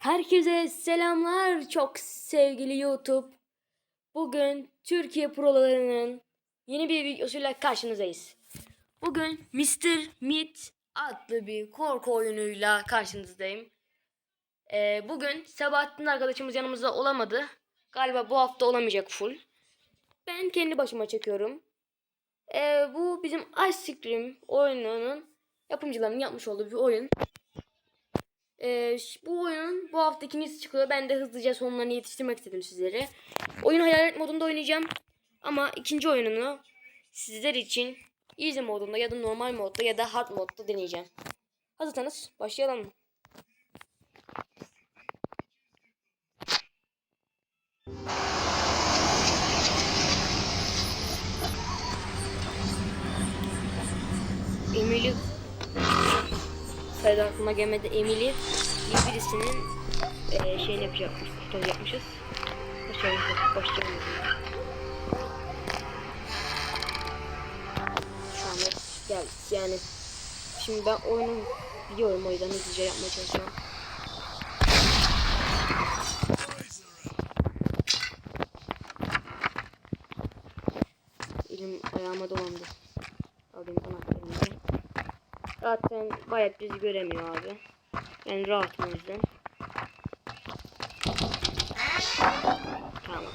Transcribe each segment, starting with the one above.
Herkese selamlar çok sevgili YouTube. Bugün Türkiye prolarının yeni bir videosuyla karşınızdayız. Bugün Mr. Meat adlı bir korku oyunuyla karşınızdayım. Ee, bugün Sabahattin arkadaşımız yanımızda olamadı. Galiba bu hafta olamayacak full. Ben kendi başıma çekiyorum. Ee, bu bizim Ice Cream oyununun yapımcılarının yapmış olduğu bir oyun. Ee, bu oyunun bu hafta ikincisi çıkıyor. Ben de hızlıca sonlarını yetiştirmek istedim sizlere. Oyun hayalet modunda oynayacağım. Ama ikinci oyununu sizler için easy modunda ya da normal modda ya da hard modda deneyeceğim. Hazırsanız başlayalım. Emily sayıda aklıma gelmedi. Emily birisinin eee şeyini yapacakmış, kurtaracakmışız. Başlayalım, başlayalım. Şu anda gel yani şimdi ben oyunu biliyorum o yüzden hızlıca yapmaya çalışıyorum. Elim ayağıma dolandı. Alayım anahtarımı. Zaten bayat bizi göremiyor abi. Ben rahatım o yüzden. Tamam.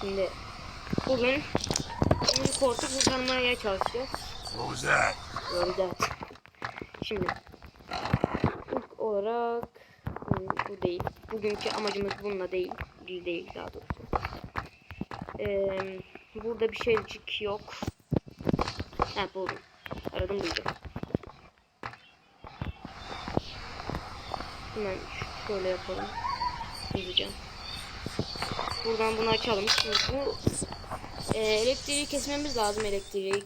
Şimdi bugün bunu korkup kurtarmaya çalışacağız. De. Şimdi ilk olarak bu değil. Bugünkü amacımız bununla değil. Değil değil daha doğrusu. Ee, burada bir şeycik yok. Ha buldum. Aradım buldum. Hemen şöyle yapalım. Hızlıca. Buradan bunu açalım. Şimdi bu e, elektriği kesmemiz lazım elektriği.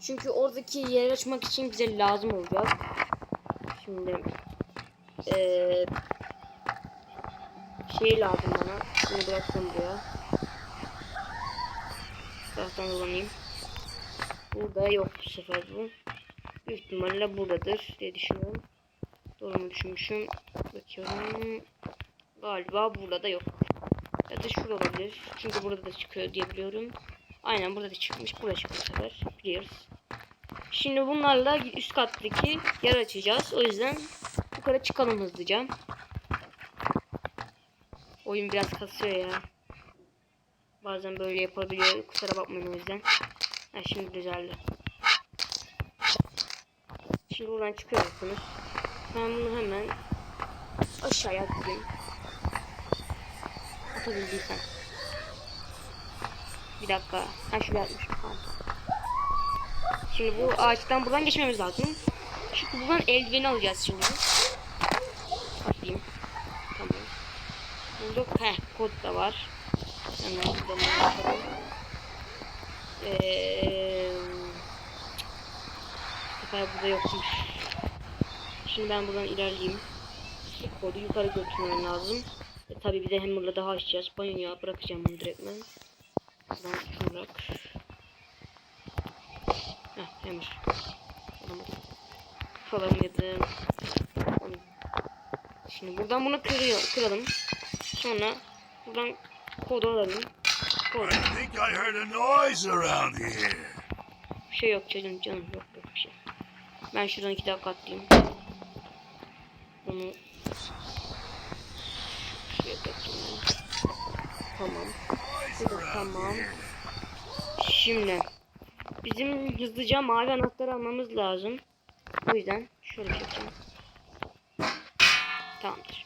Çünkü oradaki yer açmak için bize lazım olacak. Şimdi e, şey lazım bana. Bunu bıraktım buraya. Taraftan kullanayım. Burada yok bu sefer bu. Büyük ihtimalle buradadır diye düşünüyorum. Doğru mu düşünmüşüm? Bakıyorum. Galiba burada da yok. Ya da şurada olabilir. Çünkü burada da çıkıyor diye biliyorum. Aynen burada da çıkmış. Burada çıkıyor bu sefer. Biliyoruz. Şimdi bunlarla üst kattaki yer açacağız. O yüzden yukarı çıkalım hızlıca. Oyun biraz kasıyor ya. Bazen böyle yapabiliyor. Kusura bakmayın o yüzden. Ha, şimdi düzeldi. Şimdi buradan çıkıyorsunuz. Ben bunu hemen aşağıya atayım. Atabildiysem. Bir dakika. Ha şuraya atmışım. Tamam. Şimdi bu ağaçtan buradan geçmemiz lazım. Çünkü buradan eldiveni alacağız şimdi. Atayım. Tamam. Bulduk. Heh kod da var. Hemen buradan bakalım. Eee... Bu sefer burada yokmuş. Şimdi ben buradan ilerleyeyim. Kodu yukarı götürmem lazım. E, tabii bir de hammer'la daha açacağız. Banyoya bırakacağım bunu direktmen. Buradan şunu bırak. Heh hammer. Alamadım. Şimdi buradan bunu kırıyor, kıralım. Sonra buradan kodu alalım. Kod. I think I heard a noise around here. Bir şey yok canım canım yok yok bir şey. Ben şuradan iki dakika atlayayım. Bunu şuraya takayım. Tamam. Tamam. Şimdi bizim hızlıca mavi anahtarı almamız lazım. O yüzden şöyle yapacağım. Tamamdır.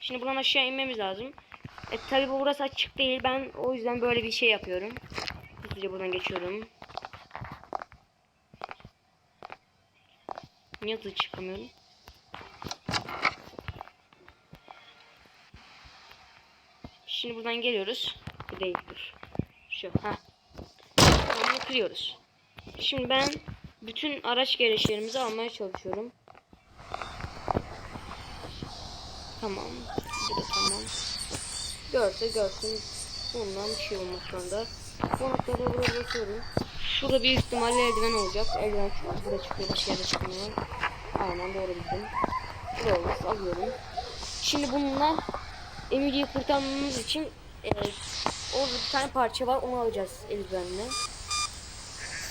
Şimdi buradan aşağı inmemiz lazım. E tabi bu burası açık değil. Ben o yüzden böyle bir şey yapıyorum. Hızlıca buradan geçiyorum. Niye hızlı çıkamıyorum? Şimdi buradan geliyoruz. Bu değil dur. Şu ha. Bunu kırıyoruz. Şimdi ben bütün araç gereçlerimizi almaya çalışıyorum. Tamam. Bu da tamam. Görse görsün. Bundan bir şey olmaz şu anda. Noktada buraya bakıyorum. Şurada bir ihtimalle eldiven olacak. Eldiven çıkıyor. Burada çıkıyor. Başka yerde çıkmıyor. Aynen doğru bildim. Bu da olmaz. Alıyorum. Şimdi bununla Emily'yi kurtarmamız için e, orada bir tane parça var onu alacağız eldivenle.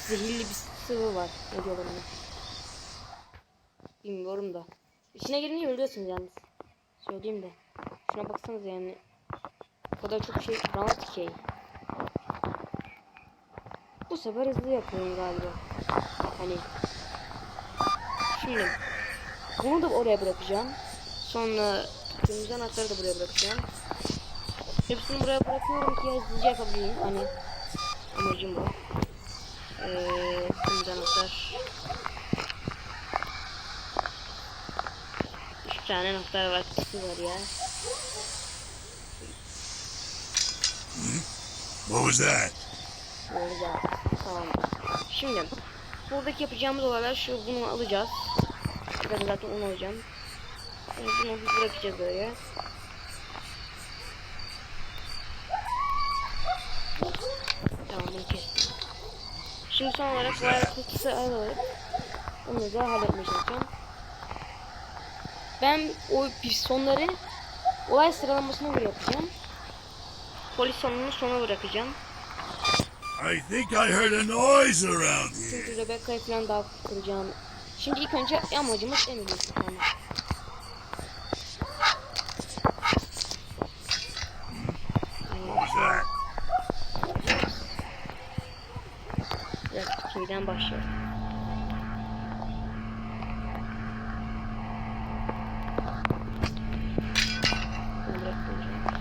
Zehirli bir sıvı var. Ne diyorlar ona? Bilmiyorum da. İçine girince ölüyorsunuz yalnız. Söyleyeyim de. Şuna baksanıza yani. O kadar çok şey rahat şey. Bu sefer hızlı yapıyorum galiba. Hani. Şimdi. Bunu da oraya bırakacağım. Sonra kırmızı anahtarı da buraya bırakacağım. Hepsini buraya bırakıyorum ki hızlıca yapabileyim. Hani amacım bu. Ee, kırmızı anahtar. Üç tane anahtar var. Kısı var ya. What was that? Böyle zaten. Tamam. Şimdi buradaki yapacağımız olaylar şu bunu alacağız. Ben zaten onu alacağım. Şimdi bunu bir bırakacağız böyle. Tamam bunu kestim. Şimdi son olarak wire kutusu alıp onu da halletmeye çalışacağım. Ben o pistonları olay sıralamasına göre yapacağım. Polis sonunu sona bırakacağım. I think I heard a noise around here. Çünkü Rebecca'yı falan daha kuracağım. Şimdi ilk önce amacımız Emily'yi kurtarmak. What was that? Biraz şeyden başlayalım. Bunu bırak, bunu bırak.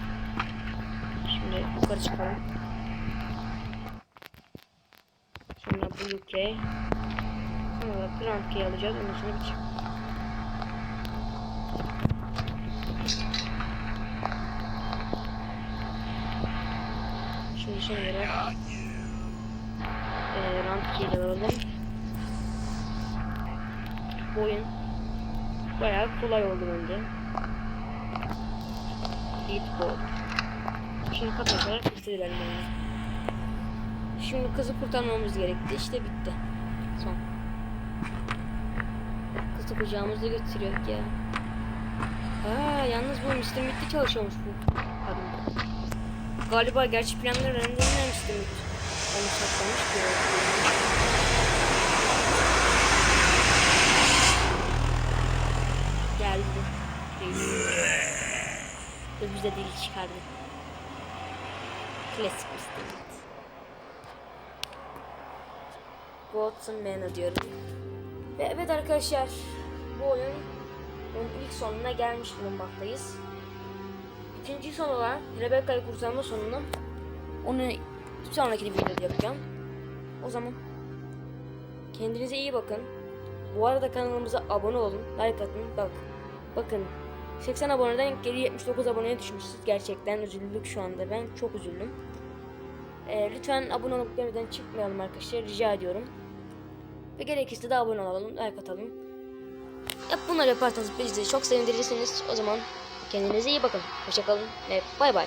Şimdi yukarı çıkalım. UK. Sonra da Grand Key alacağız. Ondan sonra çık. Şimdi son olarak e, Grand Key'i de alalım. Bu oyun bayağı kolay oldu bence. Beatboard. Şimdi kapatarak bitirelim yani. Şimdi kızı kurtarmamız gerekti. İşte bitti. Son. Kızı kucağımızda götürüyorduk ya. Aa, yalnız bu Mr. Meat'te çalışıyormuş bu kadın. Galiba gerçek planları öğrendiğinden Mr. Meat. Onu saklamış ki. Geldi. Ve bize dil çıkardı. Klasik Mr. Meat. Watson Manor diyorum. Ve evet arkadaşlar bu oyun onun ilk sonuna gelmiş bulunmaktayız. İkinci son olarak Rebecca'yı kurtarma sonunu onu sonraki videoda yapacağım. O zaman kendinize iyi bakın. Bu arada kanalımıza abone olun, like atın. Bak, bakın 80 aboneden geri 79 aboneye düşmüşüz. Gerçekten üzüldük şu anda. Ben çok üzüldüm. Ee, lütfen abone olup çıkmayalım arkadaşlar. Rica ediyorum. Ve gerekirse de abone olalım, like atalım. Yap bunları yaparsanız bizi çok sevindirirsiniz. O zaman kendinize iyi bakın. Hoşçakalın ve bay bay.